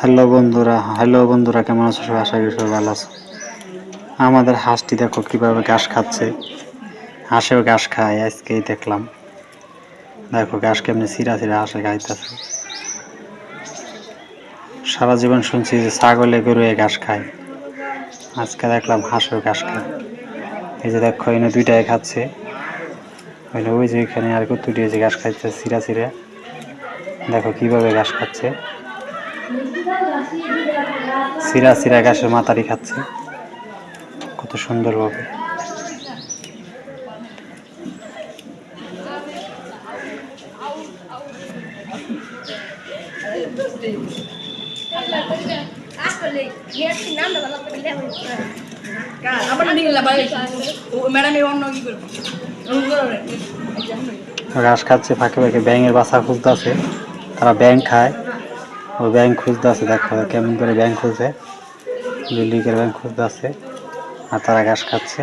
Hello বন্ধুরা hello বন্ধুরা, কেমন আছো? সবাই আশা করি সবাই ভালো আছো। আমাদের হাঁসটি দেখো কীভাবে ঘাস খাচ্ছে। হাঁসেও ঘাস খায়, আজকেই দেখলাম। দেখো ঘাস কেমনি সিরা সিরা হাঁসে খাইতেছে। সারা জীবন শুনছি যে ছাগলে গরু এ ঘাস খায়। আজকে দেখলাম হাঁসেও ঘাস খায়। এই যে দেখো, এনে দুইটাই খাচ্ছে। ওই যে এখানে আর কত ঘাস খাইছে সিরা সিরা দেখো কীভাবে ঘাস খাচ্ছে। সিরা সিরা ঘাসের মাতারি খাচ্ছে। কত সুন্দরভাবে। ঘাস খাচ্ছে, ফাঁকে ফাঁকে ব্যাঙের বাসা খুঁজতে আছে তারা ব্যাঙ খায়। ওই খুঁজতে আছে দেখো কেমন করে ব্যাংক খুঁজে। খুঁজছে ব্যাংক খুঁজতে আছে আর তারা ঘাস খাচ্ছে।